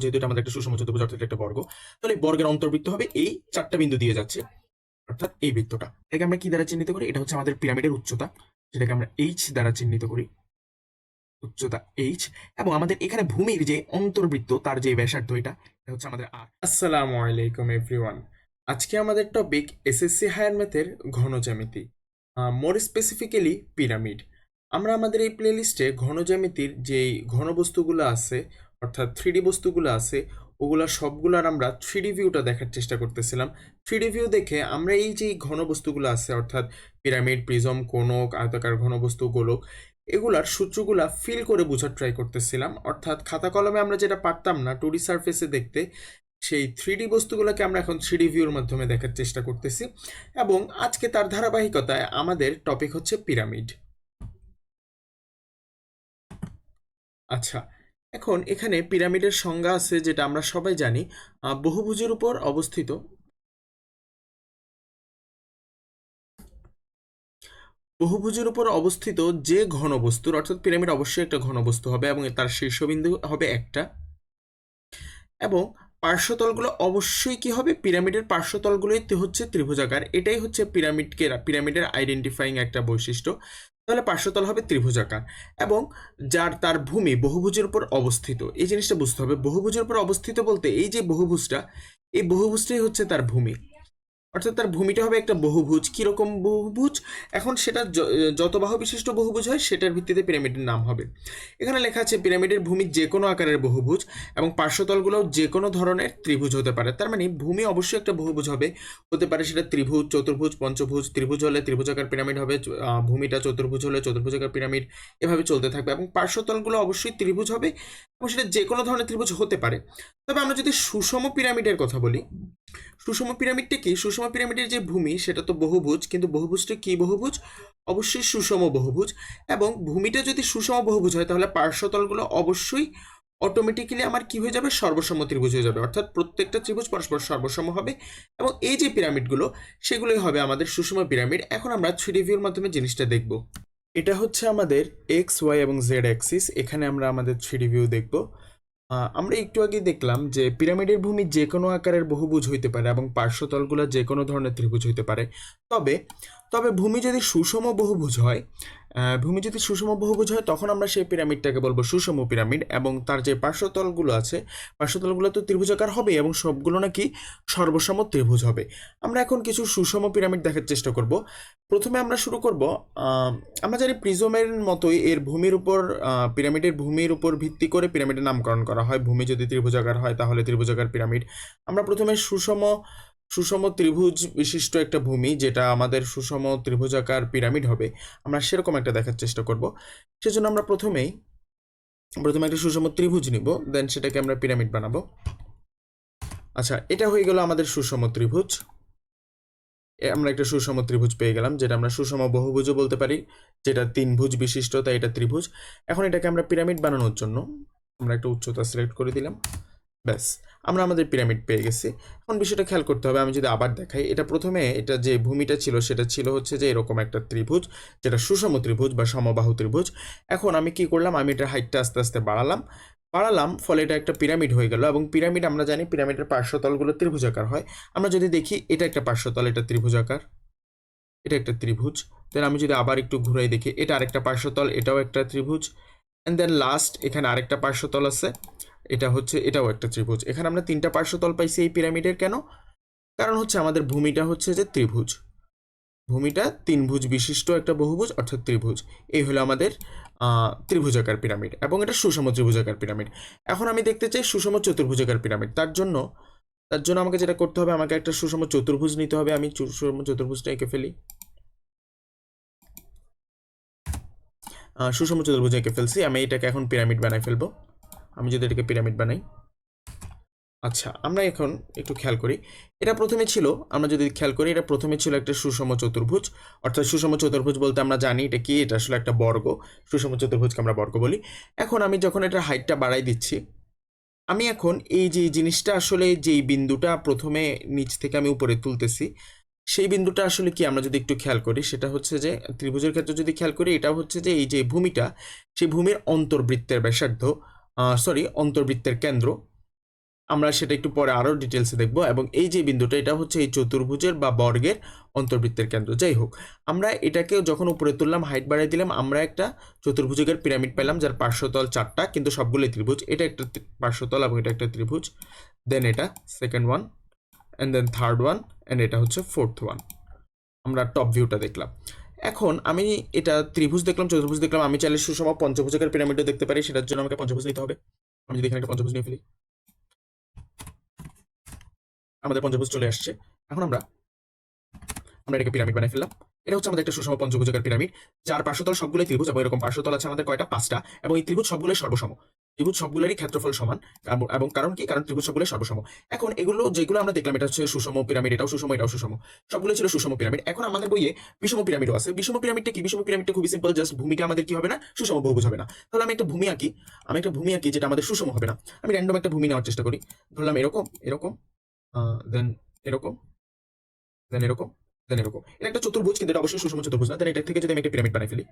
যেহেতু এটা আমাদের একটা সুষম চতুর্ভুজ একটা বর্গ, তাহলে বর্গের অন্তর্বৃত্ত হবে এই চারটা বিন্দু দিয়ে যাচ্ছে, অর্থাৎ এই বৃত্তটা। এটাকে আমরা কি দ্বারা চিহ্নিত করি? এটা হচ্ছে আমাদের পিরামিডের উচ্চতা, যেটাকে আমরা এইচ দ্বারা চিহ্নিত করি। উচ্চতা এইচ এবং আমাদের এখানে ভূমির যে অন্তর্বৃত্ত, তার যে ব্যাসার্ধ, এটা এটা হচ্ছে আমাদের আর আসসালামু আলাইকুম এভরিওয়ান আজকে আমাদের টপিক এসএসসি হায়ার ম্যাথের ঘন জ্যামিতি মোর স্পেসিফিক্যালি পিরামিড আমরা আমাদের এই প্লেলিস্টে ঘন জ্যামিতির যেই ঘন বস্তুগুলো আছে অর্থাৎ থ্রিডি বস্তুগুলো আছে, ওগুলা সবগুলার আমরা থ্রিডি ভিউটা দেখার চেষ্টা করতেছিলাম। থ্রিডি ভিউ দেখে আমরা এই যে ঘন বস্তুগুলো আছে, অর্থাৎ পিরামিড প্রিজম কোনক আয়তাকার ঘনবস্তু গোলক, এগুলার সূত্রগুলা ফিল করে বোঝার ট্রাই করতেছিলাম। অর্থাৎ খাতা কলমে আমরা যেটা পারতাম না টু ডি সার্ফেসে দেখতে, সেই থ্রি বস্তুগুলোকে আমরা এখন থ্রি ভিউর মাধ্যমে দেখার চেষ্টা করতেছি। এবং আজকে তার ধারাবাহিকতায় আমাদের টপিক হচ্ছে পিরামিড আচ্ছা এখন এখানে পিরামিডের সংজ্ঞা আছে যেটা আমরা সবাই জানি বহুভুজের উপর অবস্থিত। বহুভুজের উপর অবস্থিত যে ঘনবস্তুর, অর্থাৎ পিরামিড অবশ্যই একটা ঘনবস্তু হবে এবং তার শীর্ষবিন্দু হবে একটা। এবং পার্শ্বতলগুলো অবশ্যই কি হবে? পিরামিডের পার্শ্বতলগুলোই হচ্ছে ত্রিভুজাকার। এটাই হচ্ছে পিরামিডকে, পিরামিডের আইডেন্টিফাইং একটা বৈশিষ্ট্য। তাহলে পার্শ্বতল হবে ত্রিভুজাকার এবং যার তার ভূমি বহুভুজের উপর অবস্থিত। এই জিনিসটা বুঝতে হবে। বহুভুজের উপর অবস্থিত বলতে এই যে বহুভুজটা, এই বহুভুজটাই হচ্ছে তার ভূমি। অর্থাৎ তার ভূমিটা হবে একটা বহুভুজ। কীরকম বহুভুজ? এখন সেটা যত বাহু বিশিষ্ট বহুভুজ হয়, সেটার ভিত্তিতে পিরামিডের নাম হবে। এখানে লেখা আছে, পিরামিডের ভূমি যে কোনো আকারের বহুভুজ এবং পার্শ্বতলগুলোও যে কোনো ধরনের ত্রিভুজ হতে পারে। তার মানে ভূমি অবশ্যই একটা বহুভুজ হবে। হতে পারে সেটা ত্রিভুজ, চতুর্ভুজ, পঞ্চভুজ, ত্রিভুজ হলে ত্রিভুজাকার পিরামিড হবে ভূমিটা চতুর্ভুজ হলে চতুর্ভুজাকার পিরামিড, এভাবে চলতে থাকবে এবং পার্শ্বতলগুলো অবশ্যই ত্রিভুজ হবে এবং সেটা যে কোনো ধরনের ত্রিভুজ হতে পারে। তবে আমরা যদি সুষম পিরামিডের কথা বলি, সুষম পিরামিডটা কি? সুষম পিরামিডের যে ভূমি, সেটা তো বহুভুজ, কিন্তু বহুভুজটা কি বহুভুজ? অবশ্যই সুষম বহুভুজ। এবং ভূমিটা যদি সুষম বহুভুজ হয়, তাহলে পার্শ্বতলগুলো অবশ্যই অটোমেটিক্যালি আমার কি হয়ে যাবে? সর্বসম ত্রিভুজ হয়ে যাবে। অর্থাৎ প্রত্যেকটা ত্রিভুজ পরস্পর সর্বসম হবে। এবং এই যে পিরামিডগুলো, সেগুলোই হবে আমাদের সুষম পিরামিড। এখন আমরা থ্রি ভিউর মাধ্যমে জিনিসটা দেখব। এটা হচ্ছে আমাদের এক্স, ওয়াই এবং জেড অ্যাক্সিস। এখানে আমরা আমাদের থ্রি ভিউ দেখব। আমরা একটু আগে দেখলাম যে পিরামিডের ভূমি যে কোনো আকারের বহুভুজ হইতে পারে এবং পার্শ্বতলগুলো যে কোনো ধরনের ত্রিভুজ হইতে পারে। তবে তবে ভূমি যদি সুষম বহুভুজ হয় ভূমি যদি সুষম বহুভুজ হয়, তখন আমরা সেই পিরামিডটাকে বলব সুষম পিরামিড এবং তার যে পার্শ্বতলগুলো আছে, পার্শ্বতলগুলো তো ত্রিভুজাকার হবে এবং সবগুলো নাকি সর্বসম ত্রিভুজ হবে। আমরা এখন কিছু সুষম পিরামিড দেখার চেষ্টা করব। প্রথমে আমরা শুরু করব আমরা জানি প্রিজমের মতোই এর ভূমির উপর পিরামিডের ভূমির উপর ভিত্তি করে পিরামিডের নামকরণ করা হয়। ভূমি যদি ত্রিভুজাকার হয়, তাহলে ত্রিভুজাকার পিরামিড। আমরা প্রথমে সুষম সুষম ত্রিভুজ বিশিষ্ট একটা ভূমি যেটা আমাদের সুষম ত্রিভুজাকার পিরামিড হবে। আমরা সেরকম একটা দেখার চেষ্টা করব। সেজন্য আমরা প্রথমেই, প্রথমে একটা সুষম ত্রিভুজ নিব দেন সেটাকে আমরা পিরামিড বানাবো। আচ্ছা এটা হয়ে গেল আমাদের সুষম ত্রিভুজ। আমরা একটা সুষম ত্রিভুজ পেয়ে গেলাম, যেটা আমরা সুষম বহুভুজও বলতে পারি, যেটা তিন ভুজ বিশিষ্ট, তাই এটা ত্রিভুজ। এখন এটাকে আমরা পিরামিড বানানোর জন্য আমরা একটা উচ্চতা সিলেক্ট করে দিলাম। ব্যাস, আমরা আমাদের পিরামিড পেয়ে গেছি। এখন বিষয়টা খেয়াল করতে হবে, আমি যদি আবার দেখাই, এটা প্রথমে এটা যে ভূমিটা ছিল, সেটা ছিল হচ্ছে যে এরকম একটা ত্রিভুজ, যেটা সুষম ত্রিভুজ বা সমবাহু ত্রিভুজ। এখন আমি কি করলাম, আমি এটার হাইটটা আস্তে আস্তে বাড়ালাম। বাড়ালাম, ফলে এটা একটা পিরামিড হয়ে গেল এবং পিরামিড আমরা জানি পিরামিডের পার্শ্বতলগুলো ত্রিভুজাকার হয়। আমরা যদি দেখি, এটা একটা পার্শ্বতল, এটা ত্রিভুজাকার এটা একটা ত্রিভুজ। দেন আমি যদি আবার একটু ঘুরাই দেখি, এটা আরেকটা পার্শ্বতল, এটাও একটা ত্রিভুজ। অ্যান্ড দেন লাস্ট এখানে আরেকটা পার্শ্বতল আছে। এটা হচ্ছে, এটাও একটা ত্রিভুজ। এখানে আমরা তিনটা পার্শ্বতল পাইছি এই পিরামিডের কেন? কারণ হচ্ছে আমাদের ভূমিটা হচ্ছে যে ত্রিভুজ। ভূমিটা তিনভুজ বিশিষ্ট একটা বহুভুজ, অর্থাৎ ত্রিভুজ। এই হলো আমাদের ত্রিভুজাকার পিরামিড এবং এটা সুষম ত্রিভুজাকার পিরামিড। এখন আমি দেখতে চাই সুষম চতুর্ভুজাকার পিরামিড। তার জন্য তার জন্য আমাকে যেটা করতে হবে, আমাকে একটা সুষম চতুর্ভুজ নিতে হবে। আমি সুষম চতুর্ভুজটা এঁকে ফেলি। সুষম চতুর্ভুজ এঁকে ফেলছি। আমি এটাকে এখন পিরামিড বানাই ফেলব। আমি যদি এটাকে পিরামিড বানাই। আচ্ছা আমরা এখন একটু খেয়াল করি। এটা প্রথমে ছিল, আমরা যদি খেয়াল করি, এটা প্রথমে ছিল একটা সুষম চতুর্ভুজ। অর্থাৎ সুষম চতুর্ভুজ বলতে আমরা জানি এটা কি, এটা আসলে একটা বর্গ। সুষম চতুর্ভুজকে আমরা বর্গ বলি। এখন আমি যখন এটার হাইটটা বাড়াই দিচ্ছি, আমি এখন এই যে জিনিসটা আসলে যেই বিন্দুটা প্রথমে নিচ থেকে আমি উপরে তুলতেছি, সেই বিন্দুটা আসলে কি, আমরা যদি একটু খেয়াল করি, সেটা হচ্ছে যে ত্রিভুজের ক্ষেত্রে যদি খেয়াল করি, এটা হচ্ছে যে এই যে ভূমিটা, সেই ভূমির অন্তর্বৃত্তের ব্যাসার্ধ সরি অন্তর্বৃত্তের কেন্দ্র। আমরা সেটা একটু পরে আরও ডিটেলসে দেখব এবং এই যে বিন্দুটা, এটা হচ্ছে এই চতুর্ভুজের বা বর্গের অন্তর্বৃত্তের কেন্দ্র। যাই হোক, আমরা এটাকে যখন উপরে তুললাম হাইট বাড়াই দিলাম, আমরা একটা চতুর্ভুজের পিরামিড পেলাম যার পার্শ্বতল চারটা, কিন্তু সবগুলোই ত্রিভুজ। এটা একটা পার্শ্বতল এবং এটা একটা ত্রিভুজ। দেন এটা second one and then third one and এটা হচ্ছে ফোর্থ ওয়ান আমরা টপ ভিউটা দেখলাম। এখন আমি এটা ত্রিভুজ দেখলাম, চতুর্ভুজ দেখলাম, আমি চাইলে সুষম পঞ্চভুজাকার পিরামিডও দেখতে পারি, সেটার জন্য আমাকে পঞ্চভুজ নিতে হবে। আমি যদি এখানে একটা পঞ্চভুজ নিয়ে ফেলি। আমাদের পঞ্চভুজ চলে আসছে। এখন আমরা আমরা এটাকে পিরামিড বানাই ফেললাম। এটা হচ্ছে আমাদের একটা সুষম পঞ্চভুজাকার পিরামিড, যার পার্শ্বতল সবগুলোই ত্রিভুজ, এবং এরকম পার্শ্বতল আছে আমাদের কয়টা? পাঁচটা। এবং এই ত্রিভুজ সবগুলোই সর্বসম। ত্রিভুজ সবগুলোরই ক্ষেত্রফল সমান এবং- কারণ কি? কারণ ত্রিভুজ সবগুলোই সর্বসম। এখন এগুলো যেগুলো আমরা দেখলাম, এটা হচ্ছে সুষম পিরামিড, এটাও সুষম এটাও সুষম। সবগুলো ছিল সুষম পিরামিড। এখন আমাদের বইয়ে বিষম পিরামিডও আছে। বিষম পিরামিডটা কি? বিষম পিরামিডটা খুবই সিম্পল জাস্ট ভূমিকা আমাদের কি হবে না? সুষম বহুভুজ হবে না। তাহলে আমি একটা ভূমি আঁকি আমি একটা ভূমি আঁকি যেটা আমাদের সুষম হবে না? আমি র্যান্ডম একটা ভূমি নেওয়ার চেষ্টা করি। ধরলাম এরকম এরকম দেন এরকম দেন এরকম দেন এরকম। এটা একটা চতুর্ভুজ, কিন্তু এটা অবশ্যই সুষম চতুর্ভুজ না। দেন এটা থেকে যদি আমি একটা পিরামিড বানাই ফেলি।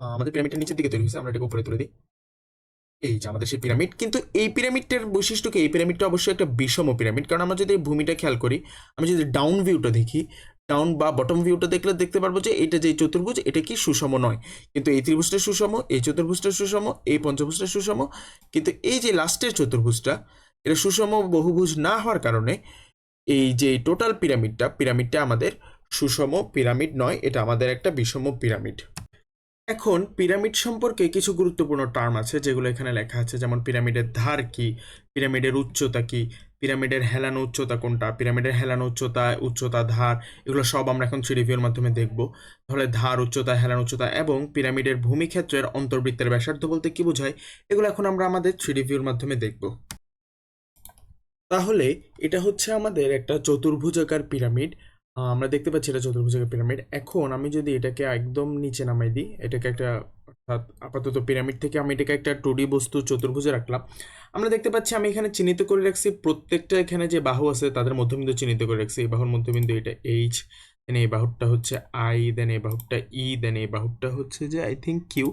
আমাদের পিরামিডটা নিচের দিকে তৈরি হয়েছে, আমরা এটাকে উপরে তুলে দিই। এই যে আমাদের সেই পিরামিড কিন্তু এই পিরামিডটার বৈশিষ্ট্য কি? এই পিরামিডটা অবশ্যই একটা বিষম পিরামিড কারণ আমরা যদি ভূমিটা খেয়াল করি, আমি যদি ডাউন ভিউটা দেখি ডাউন বা বটম ভিউটা দেখলে দেখতে পারব যে এটা যে চতুর্ভুজ, এটা কি সুষম নয়। কিন্তু এই ত্রিভুজটা সুষম, এই চতুর্ভুজটা সুষম, এই পঞ্চভুজটা সুষম, কিন্তু এই যে লাস্টের চতুর্ভুজটা, এটা সুষম বহুভুজ না হওয়ার কারণে এই যে টোটাল পিরামিডটা পিরামিডটা আমাদের সুষম পিরামিড নয়, এটা আমাদের একটা বিষম পিরামিড এখন পিরামিড সম্পর্কে কিছু গুরুত্বপূর্ণ টার্ম আছে যেগুলো এখানে লেখা আছে, যেমন পিরামিডের ধার কি, পিরামিডের উচ্চতা কি, পিরামিডের হেলানো উচ্চতা কোনটা, পিরামিডের হেলানো উচ্চতা উচ্চতা ধার, এগুলো সব আমরা এখন থ্রি ভিউর মাধ্যমে দেখব। তাহলে ধার, উচ্চতা, হেলানো উচ্চতা এবং পিরামিডের ভূমিক্ষেত্রের অন্তর্বৃত্তের ব্যাসার্ধ বলতে কি বোঝায়, এগুলো এখন আমরা আমাদের থ্রি ভিউর মাধ্যমে দেখব। তাহলে এটা হচ্ছে আমাদের একটা চতুর্ভুজাকার পিরামিড আমরা দেখতে পাচ্ছি এটা চতুর্ভুজাকার পিরামিড। এখন আমি যদি এটাকে একদম নিচে নামাই দিই, এটাকে একটা অর্থাৎ আপাতত পিরামিড থেকে আমি এটাকে একটা টুডি বস্তু চতুর্ভুজে রাখলাম। আমরা দেখতে পাচ্ছি আমি এখানে চিহ্নিত করে রাখছি, প্রত্যেকটা এখানে যে বাহু আছে তাদের মধ্যবিন্দু চিহ্নিত করে রাখছি। এই বাহুর মধ্যবিন্দু এটা এইচ দেন এই বাহুটা হচ্ছে আই দেন এই বাহুটা ই দেন এই বাহুটা হচ্ছে যে আই থিঙ্ক কিউ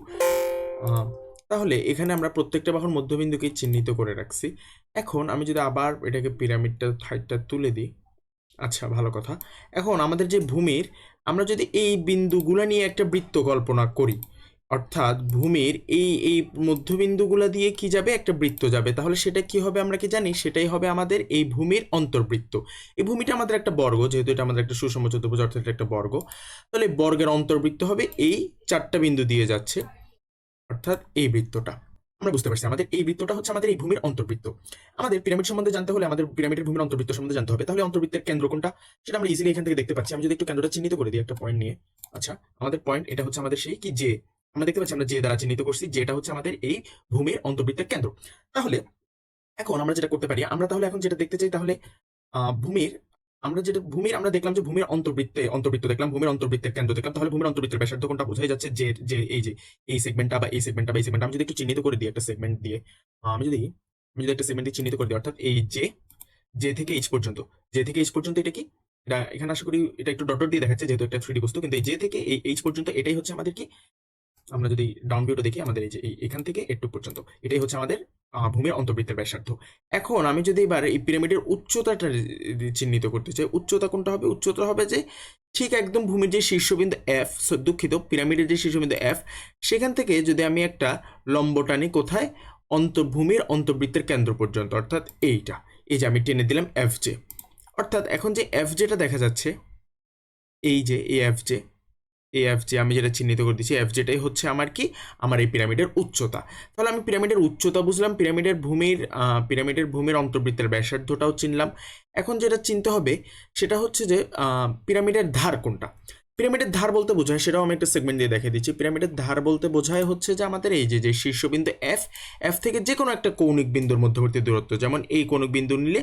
তাহলে এখানে আমরা প্রত্যেকটা বাহুর মধ্যবিন্দুকে চিহ্নিত করে রাখছি। এখন আমি যদি আবার এটাকে পিরামিডটা হাইটটা তুলে দিই আচ্ছা ভালো কথা। এখন আমাদের যে ভূমির, আমরা যদি এই বিন্দুগুলা নিয়ে একটা বৃত্ত কল্পনা করি, অর্থাৎ ভূমির এই এই মধ্যবিন্দুগুলা দিয়ে কি যাবে? একটা বৃত্ত যাবে। তাহলে সেটা কি হবে আমরা কি জানি? সেটাই হবে আমাদের এই ভূমির অন্তর্বৃত্ত। এই ভূমিটা আমাদের একটা বর্গ, যেহেতু এটা আমাদের একটা সুষম চতুর্ভুজ, অর্থাৎ এটা একটা বর্গ। তাহলে বর্গের অন্তর্বৃত্ত হবে এই চারটা বিন্দু দিয়ে যাচ্ছে, অর্থাৎ এই বৃত্তটা। আমরা বুঝতে পারছি। আমাদের এই বৃত্তটা হচ্ছে আমাদের এই ভূমির অন্তর্বৃত্ত। আমাদের পিরামিড সম্বন্ধে জানতে হলে আমাদের পিরামিডের ভূমির অন্তর্বৃত্ত সম্বন্ধে জানতে হবে। তাহলে অন্তর্বৃত্তের কেন্দ্র কোনটা? সেটা আমরা ইজিলি এখান থেকে দেখতে পাচ্ছি। আমি যদি একটু কেন্দ্রটা চিহ্নিত করে দিই একটা পয়েন্ট নিয়ে। আচ্ছা আমাদের পয়েন্ট এটা হচ্ছে আমাদের সেই কি? যে আমরা দেখতে পাচ্ছি আমরা যে দ্বারা চিহ্নিত করছি। যেটা হচ্ছে আমাদের এই ভূমির অন্তর্বৃত্তের কেন্দ্র। তাহলে এখন আমরা যেটা করতে পারি, আমরা তাহলে এখন যেটা দেখতে চাই তাহলে ভূমির আমরা যেটা ভূমির, আমরা দেখলাম যে ভূমির অন্তর্বৃত্তে, অন্তর্বৃত্ত দেখলাম, ভূমির অন্তর্বৃত্তের কেন্দ্র দেখলাম, তাহলে ভূমির অন্তর্বৃত্তের ব্যাসার্ধ কোনটা বোঝাই যাচ্ছে যে যে এই যে, এই সেগমেন্টটা বা এই সেগমেন্টটা বা এই সেগমেন্টটা আমি যদি একটু চিহ্নিত করে দিই একটা সেগমেন্ট দিয়ে আমি যদি আমি যদি একটা সেগমেন্ট দিয়ে চিহ্নিত করে দিই, অর্থাৎ এই যে যে থেকে এইচ পর্যন্ত, যে থেকে এইচ পর্যন্ত এটা কি? এটা এখানে আশা করি এটা একটু ডট দিয়ে দেখাচ্ছে, যেহেতু একটা থ্রিডি বস্তু, কিন্তু এই যে থেকে এই, এইচ পর্যন্ত এটাই হচ্ছে আমাদের কি? আমরা যদি ডাউন ভিউটা দেখি আমাদের এই যে এখান থেকে একটু পর্যন্ত, এটাই হচ্ছে আমাদের ভূমির অন্তর্বৃত্তের ব্যাসার্ধ। এখন আমি যদি এবার এই পিরামিডের উচ্চতাটা চিহ্নিত করতে চাই, উচ্চতা কোনটা হবে? উচ্চতা হবে যে ঠিক একদম ভূমির যে শীর্ষবিন্দু এফ দুঃখিত পিরামিডের যে শীর্ষবিন্দু এফ সেখান থেকে যদি আমি একটা লম্ব টানি কোথায়? অন্তর্ভূমির অন্তর্বৃত্তের কেন্দ্র পর্যন্ত, অর্থাৎ এইটা। এই যে আমি টেনে দিলাম এফ জে অর্থাৎ এখন যে এফ জেটা দেখা যাচ্ছে, এই যে এই এফ জে এই এফ জে আমি যেটা চিহ্নিত করে দিচ্ছি এফ জেটাই হচ্ছে আমার কি? আমার এই পিরামিডের উচ্চতা। তাহলে আমি পিরামিডের উচ্চতা বুঝলাম, পিরামিডের ভূমির পিরামিডের ভূমির অন্তর্বৃত্তের ব্যাসার্ধটাও চিনলাম। এখন যেটা চিনতে হবে, সেটা হচ্ছে যে পিরামিডের ধার কোনটা? পিরামিডের ধার বলতে বোঝায়, সেটাও আমি একটা সেগমেন্ট দিয়ে দেখিয়ে দিচ্ছি। পিরামিডের ধার বলতে বোঝায় হচ্ছে যে, আমাদের এই যে যে শীর্ষবিন্দু এফ এফ থেকে যে কোনো একটা কৌণিক বিন্দুর মধ্যবর্তী দূরত্ব, যেমন এই কৌণিক বিন্দু নিলে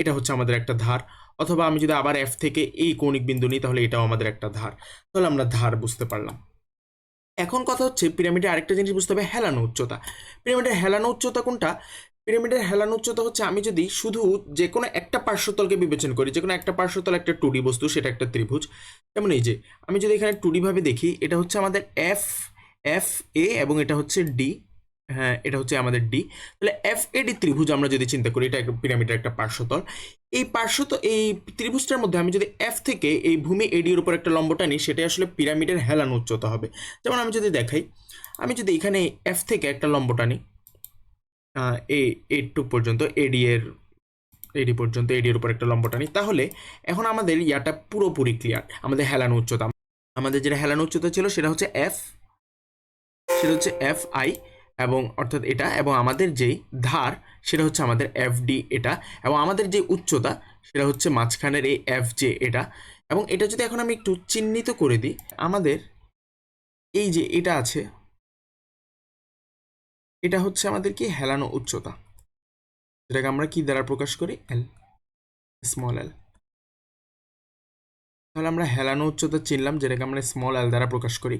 এটা হচ্ছে আমাদের একটা ধার। অথবা আমি যদি আবার এফ থেকে এই কৌণিক বিন্দু নিই, তাহলে এটাও আমাদের একটা ধার। তাহলে আমরা ধার বুঝতে পারলাম। এখন কথা হচ্ছে, পিরামিডে আরেকটা জিনিস বুঝতে হবে, হেলানো উচ্চতা। পিরামিডের হেলানো উচ্চতা কোনটা? পিরামিডের হেলানো উচ্চতা হচ্ছে, আমি যদি শুধু যে কোনো একটা পার্শ্বতলকে বিবেচনা করি যে কোনো একটা পার্শ্বতল একটা টুডি বস্তু, সেটা একটা ত্রিভুজ। যেমন এই যে, আমি যদি এখানে টুডিভাবে দেখি, এটা হচ্ছে আমাদের এফ এফ এ এবং এটা হচ্ছে ডি হ্যাঁ এটা হচ্ছে আমাদের ডি তাহলে এফ এডি ত্রিভুজ আমরা যদি চিন্তা করি, এটা একটা পিরামিডের একটা পার্শ্বতল। এই পার্শ্বত, এই ত্রিভুজটার মধ্যে আমি যদি এফ থেকে এই ভূমি এডির উপর একটা লম্ব টানি, সেটাই আসলে পিরামিডের হেলান উচ্চতা হবে। যেমন আমি যদি দেখাই, আমি যদি এখানে এফ থেকে একটা লম্ব টানি এ এই এইটুক পর্যন্ত এডি এর এডি পর্যন্ত এডি এর উপর একটা লম্ব টানি, তাহলে এখন আমাদের ইয়াটা পুরোপুরি ক্লিয়ার আমাদের হেলানো উচ্চতা। আমাদের যেটা হেলানো উচ্চতা ছিল, সেটা হচ্ছে এফ সেটা হচ্ছে এফ আই এবং অর্থাৎ এটা এবং আমাদের যেই ধার, সেটা হচ্ছে আমাদের এফ ডি এটা এবং আমাদের যে উচ্চতা, সেটা হচ্ছে মাঝখানের এই এফ জে এটা এবং এটা যদি এখন আমি একটু চিহ্নিত করে দিই, আমাদের এই যে এটা আছে, এটা হচ্ছে আমাদের কি? হেলানো উচ্চতা। যেটাকে আমরা কি দ্বারা প্রকাশ করি? এল স্মল এল তাহলে আমরা হেলানো উচ্চতা চিনলাম, যেটাকে আমরা স্মল এল দ্বারা প্রকাশ করি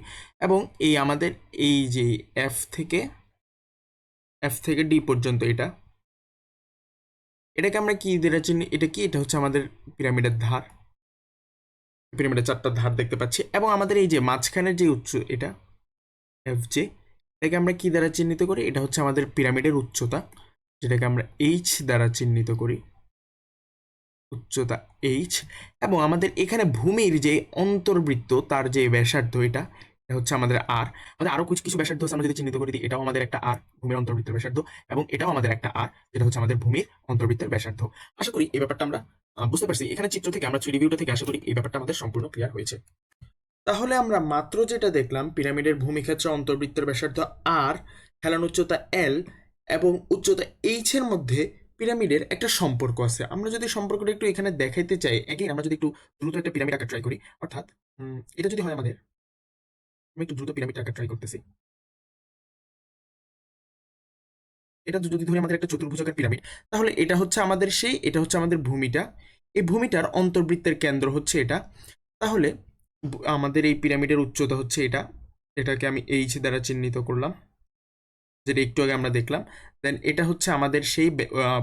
এবং এই আমাদের এই যে এফ থেকে এফ থেকে ডি পর্যন্ত এটা। এটাকে আমরা কি দ্বারা চিনি এটা কি? এটা হচ্ছে আমাদের পিরামিডের ধার। পিরামিডের চারটা ধার দেখতে পাচ্ছি। এবং আমাদের এই যে মাঝখানের যে উচ্চ এটা এফ জে এটাকে আমরা কি দ্বারা চিহ্নিত করি? এটা হচ্ছে আমাদের পিরামিডের উচ্চতা। যেটাকে আমরা এইচ দ্বারা চিহ্নিত করি। উচ্চতা এইচ এবং আমাদের এখানে ভূমির যে অন্তর্বৃত্ত, তার যে ব্যাসার্ধ, এটা হচ্ছে আমাদের আর। আমাদের আরও কিছু কিছু ব্যাসার্ধ আমরা যদি চিহ্নিত করে দিই, এটাও আমাদের একটা আর, ভূমির অন্তর্বৃত্তের ব্যাসার্ধ, এবং এটাও আমাদের একটা আর, যেটা হচ্ছে আমাদের ভূমির অন্তর্বৃত্তের ব্যাসার্ধ। আশা করি এই ব্যাপারটা আমরা বুঝতে পারছি। এখানে চিত্র থেকে, আমরা থ্রি থেকে আশা করি এই ব্যাপারটা আমাদের সম্পূর্ণ ক্লিয়ার হয়েছে। তাহলে আমরা মাত্র যেটা দেখলাম, পিরামিডের ভূমিক্ষেত্র অন্তর্বৃত্তের ব্যাসার্ধ আর, হেলান উচ্চতা এল এবং উচ্চতা এইচ এর মধ্যে পিরামিডের একটা সম্পর্ক আছে। আমরা যদি সম্পর্কটা একটু এখানে দেখাইতে চাই এগেইন আমরা যদি একটু দ্রুত একটা পিরামিড আঁকা ট্রাই করি, অর্থাৎ এটা যদি হয় আমাদের আমি একটু দ্রুত পিরামিড আঁকা ট্রাই করতেছি। এটা যদি ধরি আমাদের একটা চতুর্ভুজাকার পিরামিড, তাহলে এটা হচ্ছে আমাদের সেই, এটা হচ্ছে আমাদের ভূমিটা। এই ভূমিটার অন্তর্বৃত্তের কেন্দ্র হচ্ছে এটা। তাহলে আমাদের এই পিরামিডের উচ্চতা হচ্ছে এটা। এটাকে আমি এইচ দ্বারা চিহ্নিত করলাম। যেটা একটু আগে আমরা দেখলাম। দেন এটা হচ্ছে আমাদের সেই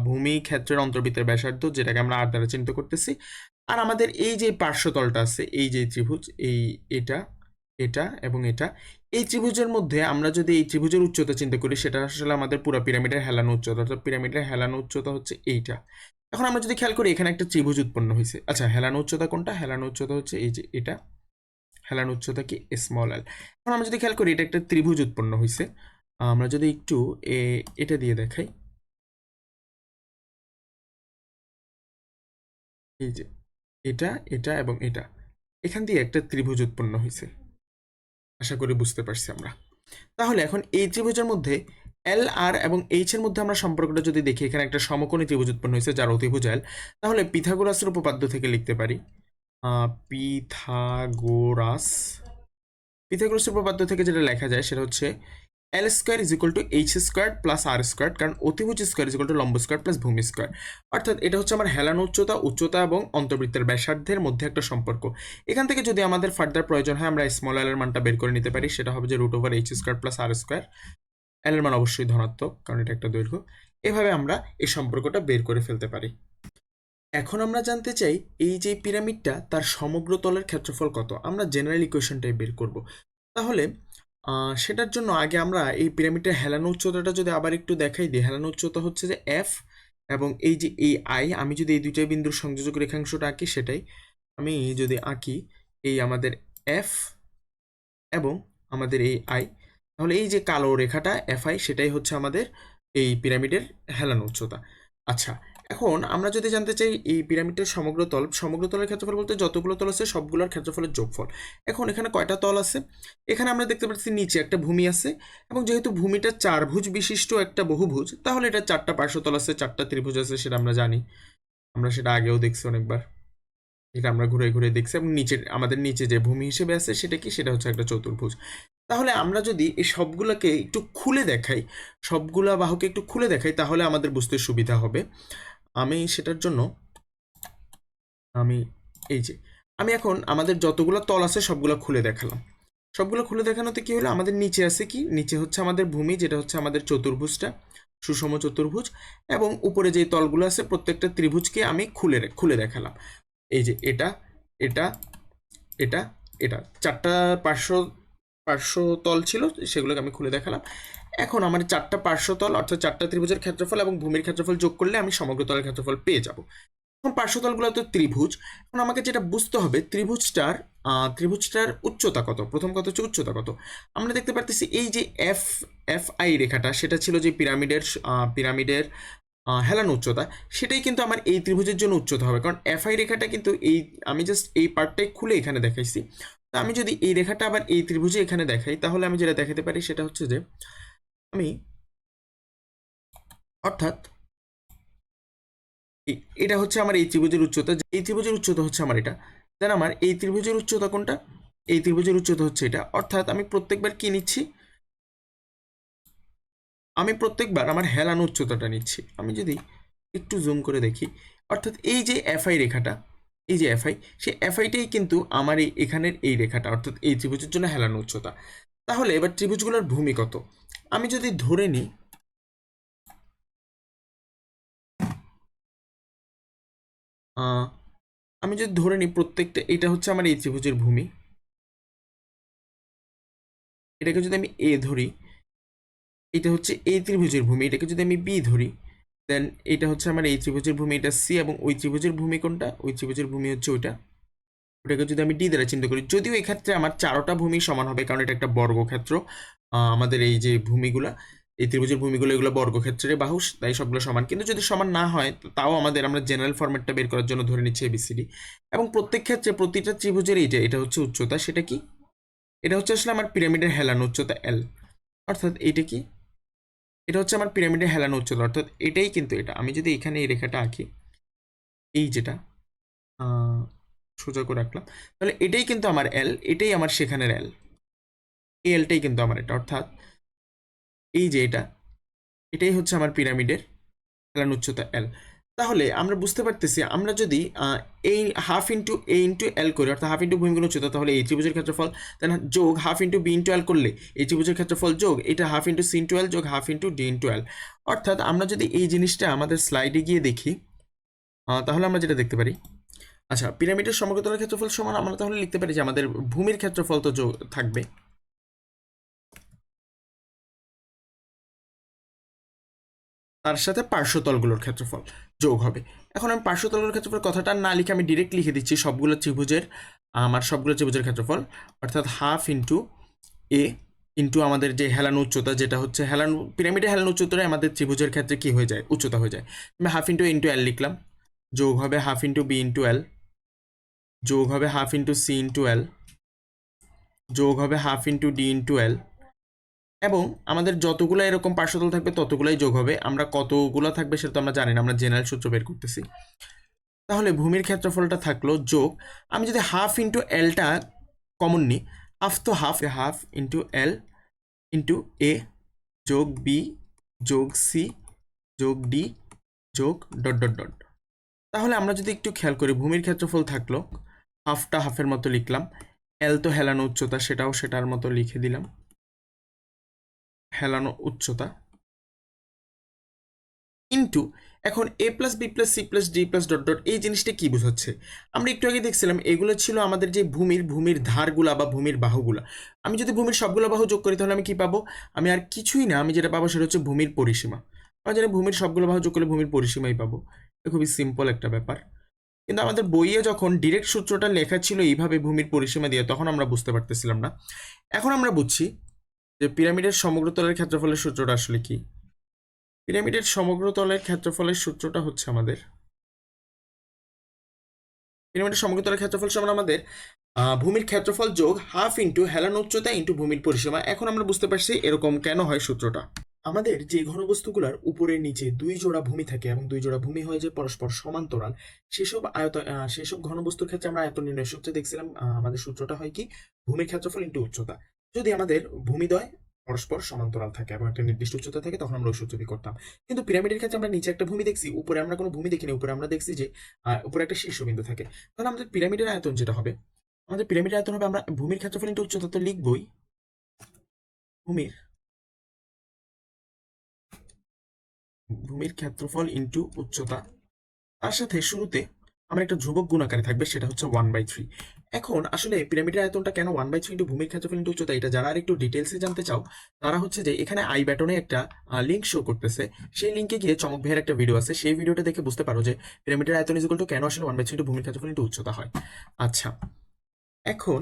ভূমি ক্ষেত্রের অন্তর্বৃত্তের ব্যাসার্ধ, যেটাকে আমরা আর দ্বারা চিহ্নিত করতেছি। আর আমাদের এই যে পার্শ্বতলটা আছে, এই যে ত্রিভুজ, এই, এটা এটা এবং এটা। এই ত্রিভুজের মধ্যে আমরা যদি এই ত্রিভুজের উচ্চতা চিন্তা করি, সেটা আসলে আমাদের পুরো পিরামিডের হেলানো উচ্চতা। অর্থাৎ পিরামিডের হেলানো উচ্চতা হচ্ছে এইটা। এখন আমরা যদি খেয়াল করি, এখানে একটা ত্রিভুজ উৎপন্ন হয়েছে। আচ্ছা হেলানো উচ্চতা কোনটা? হেলানো উচ্চতা হচ্ছে এই যে এটা। হেলানো উচ্চতা কি? স্মল এল এখন আমরা যদি খেয়াল করি, এটা একটা ত্রিভুজ উৎপন্ন হয়েছে। আমরা যদি একটু এটা দিয়ে দেখাই। এই যে এটা এটা এবং এটা। এখান দিয়ে একটা ত্রিভুজ উৎপন্ন হয়েছে। আশা করি বুঝতে পারছি আমরা। তাহলে এখন এই ত্রিভুজের মধ্যে এল আর এবং এইচ এর মধ্যে আমরা সম্পর্কটা যদি দেখি, এখানে একটা সমকোণী ত্রিভুজ উৎপন্ন হয়েছে, যার অতিভুজ এল তাহলে পিথাগোরাসের উপপাদ্য থেকে লিখতে পারি পিথাগোরাস। পিথাগোরাসের উপপাদ্য থেকে যেটা লেখা যায় সেটা হচ্ছে L square is equal to H square plus R square কারণ অতিভুজ স্কোয়ার ইজ ইকুয়াল টু লম্ব স্কোয়ার প্লাস ভূমি স্কোয়ার অর্থাৎ এটা হচ্ছে আমার হেলানো উচ্চতা উচ্চতা এবং অন্তর্বৃত্তের ব্যাসার্ধের মধ্যে একটা সম্পর্ক। এখান থেকে যদি আমাদের ফার্দার প্রয়োজন হয়, আমরা স্মল এল এর মানটা বের করে নিতে পারি। সেটা হবে যে root over H square plus R square L এর মান অবশ্যই ধনাত্মক, কারণ এটা একটা দৈর্ঘ্য। এভাবে আমরা এই সম্পর্কটা বের করে ফেলতে পারি। এখন আমরা জানতে চাই, এই যে পিরামিডটা তার সমগ্র তলের ক্ষেত্রফল কত? আমরা জেনারেল ইকুয়েশনটাই বের করব। তাহলে সেটার জন্য আগে আমরা এই পিরামিডের হেলানো উচ্চতাটা যদি আবার একটু দেখাই দিই। হেলানো উচ্চতা হচ্ছে যে এফ এবং এই যে এই আই আমি যদি এই দুইটা বিন্দুর সংযোজক রেখাংশটা আঁকি সেটাই আমি যদি আঁকি এই আমাদের এফ এবং আমাদের এই আই তাহলে এই যে কালো রেখাটা এফ আই সেটাই হচ্ছে আমাদের এই পিরামিডের হেলানো উচ্চতা। আচ্ছা এখন আমরা যদি জানতে চাই, এই পিরামিডের সমগ্র তল, সমগ্র তলের ক্ষেত্রফল বলতে যতগুলো তল আছে, সবগুলোর ক্ষেত্রফলের যোগফল। এখন এখানে কয়টা তল আছে? এখানে আমরা দেখতে পাচ্ছি নিচে একটা ভূমি আছে এবং যেহেতু ভূমিটা চারভুজ বিশিষ্ট একটা বহুভুজ, তাহলে এটা চারটা পার্শ্বতল আছে, চারটা ত্রিভুজ আছে, সেটা আমরা জানি। আমরা সেটা আগেও দেখছি অনেকবার। এটা আমরা ঘুরে ঘুরে দেখছি এবং নিচের, আমাদের নিচে যে ভূমি হিসেবে আছে, সেটা কি? সেটা হচ্ছে একটা চতুর্ভুজ। তাহলে আমরা যদি এই সবগুলোকে একটু খুলে দেখাই, সবগুলা বাহুকে একটু খুলে দেখাই, তাহলে আমাদের বুঝতে সুবিধা হবে। আমি সেটার জন্য আমি, এই যে, আমি এখন আমাদের যতগুলো তল আছে সবগুলো খুলে দেখালাম। সবগুলো খুলে দেখানোতে কি হলো? আমাদের নিচে আছে কি? নিচে হচ্ছে আমাদের ভূমি, যেটা হচ্ছে আমাদের চতুর্ভুজটা, সুষম চতুর্ভুজ, এবং উপরে যে তলগুলো আছে প্রত্যেকটা ত্রিভুজকে আমি খুলে খুলে দেখালাম। এই যে এটা এটা এটা এটা, চারটা পার্শ্ব পার্শ্ব তল ছিল, সেগুলোকে আমি খুলে দেখালাম। এখন আমার চারটা পার্শ্বতল, অর্থাৎ চারটা ত্রিভুজের ক্ষেত্রফল এবং ভূমির ক্ষেত্রফল যোগ করলে আমি সমগ্র তলের ক্ষেত্রফল পেয়ে যাব। এখন পার্শ্বতলগুলো তো ত্রিভুজ। এখন আমাকে যেটা বুঝতে হবে, ত্রিভুজটার ত্রিভুজটার উচ্চতা কত? প্রথম কথা হচ্ছে উচ্চতা কত? আমরা দেখতে পারতেছি এই যে এফ এফ আই রেখাটা, সেটা ছিল যে পিরামিডের পিরামিডের হেলানো উচ্চতা, সেটাই কিন্তু আমার এই ত্রিভুজের জন্য উচ্চতা হবে। কারণ এফ আই রেখাটা কিন্তু এই, আমি জাস্ট এই পার্টটাই খুলে এখানে দেখাইছি। তো আমি যদি এই রেখাটা আবার এই ত্রিভুজে এখানে দেখাই, তাহলে আমি যেটা দেখাতে পারি সেটা হচ্ছে যে আমি অর্থাৎ এটা হচ্ছে আমার এই ত্রিভুজের উচ্চতা। এই ত্রিভুজের উচ্চতা হচ্ছে আমার এটা। দেন আমার এই ত্রিভুজের উচ্চতা কোনটা? এই ত্রিভুজের উচ্চতা হচ্ছে এটা। অর্থাৎ আমি প্রত্যেকবার কি নিচ্ছি? আমি প্রত্যেকবার আমার হেলানো উচ্চতাটা নিচ্ছি। আমি যদি একটু জুম করে দেখি, অর্থাৎ এই যে এফআই রেখাটা, এই যে এফআই সেই এফআইটাই কিন্তু আমার এই এখানের এই রেখাটা, অর্থাৎ এই ত্রিভুজের জন্য হেলানো উচ্চতা। তাহলে এবার ত্রিভুজগুলোর ভূমি কত? আমি যদি ধরে নিই আমি যদি ধরে নিই প্রত্যেকটা, এটা হচ্ছে আমার এই ত্রিভুজের ভূমি। এটাকে যদি আমি এ ধরি, এটা হচ্ছে এই ত্রিভুজের ভূমি। এটাকে যদি আমি বি ধরি দেন এটা হচ্ছে আমার এই ত্রিভুজের ভূমি, এটা সি এবং ওই ত্রিভুজের ভূমি কোনটা? ওই ত্রিভুজের ভূমি হচ্ছে ওইটা। ওটাকে যদি আমি ডি দ্বারা চিন্তা করি, যদিও এক্ষেত্রে আমার চারোটা ভূমি সমান হবে, কারণ এটা একটা বর্গক্ষেত্র। আমাদের এই যে ভূমিগুলা, এই ত্রিভুজের ভূমিগুলো, এগুলো বর্গক্ষেত্রের বাহু তাই সবগুলো সমান। কিন্তু যদি সমান না হয় তাও আমাদের আমরা জেনারেল ফরম্যাটটা বের করার জন্য ধরে নিচ্ছি এবিসিডি এবং প্রত্যেক ক্ষেত্রে প্রতিটা ত্রিভুজের এই যে, এটা হচ্ছে উচ্চতা, সেটা কি? এটা হচ্ছে আসলে আমার পিরামিডের হেলানো উচ্চতা এল অর্থাৎ এইটা কি? এটা হচ্ছে আমার পিরামিডের হেলানো উচ্চতা, অর্থাৎ এটাই কিন্তু এটা। আমি যদি এখানে এই রেখাটা আঁকি, এই যেটা সোজা করে রাখলাম। তাহলে এটাই কিন্তু আমার এল এটাই আমার সেখানের এল এই এলটাই কিন্তু আমার এটা, অর্থাৎ এই যে এটা, এটাই হচ্ছে আমার পিরামিডের হেলানো উচ্চতা এল তাহলে আমরা বুঝতে পারতেছি, আমরা যদি এই half into A into L করি, অর্থাৎ হাফ ইন্টু ভূমিগুলো উচ্চতা, তাহলে এই ত্রিভুজের ক্ষেত্রফল দেন যোগ half into B into L করলে এই ত্রিভুজের ক্ষেত্রফল যোগ, এটা half into C into L যোগ half into D into L অর্থাৎ আমরা যদি এই জিনিসটা আমাদের স্লাইডে গিয়ে দেখি তাহলে আমরা যেটা দেখতে পারি আচ্ছা পিরামিডের সমগ্রতলের ক্ষেত্রফল সমান, আমরা তাহলে লিখতে পারি যে আমাদের ভূমির ক্ষেত্রফল তো যোগ থাকবে। তার সাথে পার্শ্বতলগুলোর ক্ষেত্রফল যোগ হবে। এখন আমি পার্শ্বতলগুলোর ক্ষেত্রফল কথাটা না লিখে আমি ডিরেক্ট লিখে দিচ্ছি সবগুলো ত্রিভুজের, আমার সবগুলো ত্রিভুজের ক্ষেত্রফল, অর্থাৎ হাফ ইন্টু এ ইন্টু আমাদের যে হেলানো উচ্চতা, যেটা হচ্ছে হেলানো, পিরামিডের হেলানো উচ্চতায় আমাদের ত্রিভুজের ক্ষেত্রে কি হয়ে যায়? উচ্চতা হয়ে যায়। আমি হাফ ইন্টু ইন্টু এল লিখলাম, যোগ হবে half into B into L যোগ হবে half into C into L, যোগ হবে half into D into L, এবং আমাদের যতগুলো এরকম পার্শ্বতল থাকবে ততগুলাই যোগ হবে। আমরা কতগুলো থাকবে সেটা তো আমরা জানি না, আমরা জেনারেল সূত্র বের করতেছি। তাহলে ভূমির ক্ষেত্রফলটা থাকল যোগ। আমি যদি হাফ ইন্টু এলটা কমন নিই হাফ তো half half into L into A যোগ বি যোগ সি যোগ ডি যোগ ডট ডট ডট। তাহলে আমরা যদি একটু খেয়াল করি, ভূমির ক্ষেত্রফল থাকল হাফটা হাফের মতো লিখলাম। এল তো হেলানো উচ্চতা, সেটাও সেটার মতো লিখে দিলাম। হেলানো উচ্চতা। ইন্টু এখন A plus B plus C plus D plus dot dot এই জিনিসটা কী বোঝাচ্ছে? আমরা একটু আগে দেখছিলাম, এগুলো ছিল আমাদের যে ভূমির ভূমির ধারগুলা বা ভূমির বাহুগুলা। আমি যদি ভূমির সবগুলো বাহু যোগ করি, তাহলে আমি কি পাবো? আমি আর কিছুই না, আমি যেটা পাবো সেটা হচ্ছে ভূমির পরিসীমা। আমরা জানি ভূমির সবগুলো বাহু যোগ করলে ভূমির পরিসীমাই পাবো। খুবই সিম্পল একটা ব্যাপার। কিন্তু আমাদের বইয়ে যখন ডিরেক্ট সূত্রটা লেখা ছিল এইভাবে ভূমির পরিসীমা দিয়ে, তখন আমরা বুঝতে পারতেছিলাম না। এখন আমরা বুঝছি যে পিরামিডের সমগ্র তলের ক্ষেত্রফলের সূত্রটা আসলে কি। পিরামিডের সমগ্র তলের ক্ষেত্রফলের সূত্রটা হচ্ছে আমাদের। পিরামিডের সমগ্র তলের ক্ষেত্রফল সমান আমাদের ভূমির ক্ষেত্রফল যোগ হাফ ইন্টু হেলান উচ্চতা ইন্টু ভূমির পরিসীমা। এখন আমরা বুঝতে পারছি এরকম কেন হয় সূত্রটা। আমাদের যে ঘনবস্তুগুলোর উপরে নিচে দুই জোড়া ভূমি থাকে এবং দুই জোড়া ভূমি হয়ে যে পরস্পর সমান্তরাল, সেসব আয়ত সেসব ঘনবস্তুর ক্ষেত্রে আমরা আয়তন নির্ণয় সূত্রে দেখছিলাম আমাদের সূত্রটা হয় কি? ভূমির ক্ষেত্রফল ইন্টু উচ্চতা। যদি আমাদের ভূমিদ্বয় পরস্পর সমান্তরাল থাকে এবং একটা নির্দিষ্ট উচ্চতা থাকে, তখন আমরা ওই সূত্রটি করতাম। কিন্তু পিরামিডের ক্ষেত্রে আমরা নিচে একটা ভূমি দেখছি, উপরে আমরা কোনো ভূমি দেখিনি, উপরে আমরা দেখছি যে উপরে একটা শীর্ষবিন্দু থাকে। তাহলে আমাদের পিরামিডের আয়তন যেটা হবে, আমাদের পিরামিডের আয়তন হবে আমরা, ভূমির ক্ষেত্রফল ইন্টু উচ্চতা তো লিখবই, ভূমির ভূমির ক্ষেত্রফল ইন্টু উচ্চতা। তার সাথে শুরুতে আমার একটা ধ্রুবক গুণ আকারে থাকবে, সেটা হচ্ছে ওয়ান বাই থ্রি এখন আসলে পিরামিডের আয়তনটা কেন ওয়ান বাই থ্রি ইন্টু ভূমির ক্ষেত্রফল ইন্টু উচ্চতা, এটা যারা আর একটু ডিটেলসে জানতে চাও, তারা হচ্ছে যে এখানে আই ব্যাটনে একটা লিঙ্ক শো করতেছে। সেই লিঙ্কে গিয়ে চমক ভাইয়ের একটা ভিডিও আছে, সেই ভিডিওটা দেখে বুঝতে পারো যে পিরামিডের আয়তন ইকুয়াল টু কেন আসলে ওয়ান বাই থ্রি ইন্টু ভূমির ক্ষেত্রফল ইন্টু উচ্চতা হয়। আচ্ছা এখন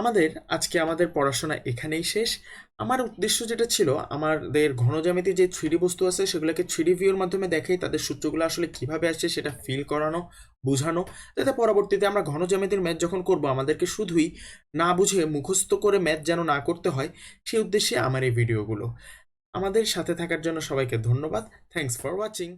আমাদের, আজকে আমাদের পড়াশোনা এখানেই শেষ। আমার উদ্দেশ্য যেটা ছিল, আমাদের ঘনজ্যামিতি যে থ্রিডি বস্তু আছে, সেগুলোকে থ্রিডি ভিউর মাধ্যমে দেখাই তাদের সূত্রগুলো আসলে কীভাবে আসছে সেটা ফিল করানো, বোঝানো, যাতে পরবর্তীতে আমরা ঘনজ্যামিতির ম্যাথ যখন করব, আমাদেরকে শুধুই না বুঝে মুখস্থ করে ম্যাথ যেন না করতে হয়, সেই উদ্দেশ্যে আমার এই ভিডিওগুলো আমাদের সাথে থাকার জন্য সবাইকে ধন্যবাদ। Thanks for watching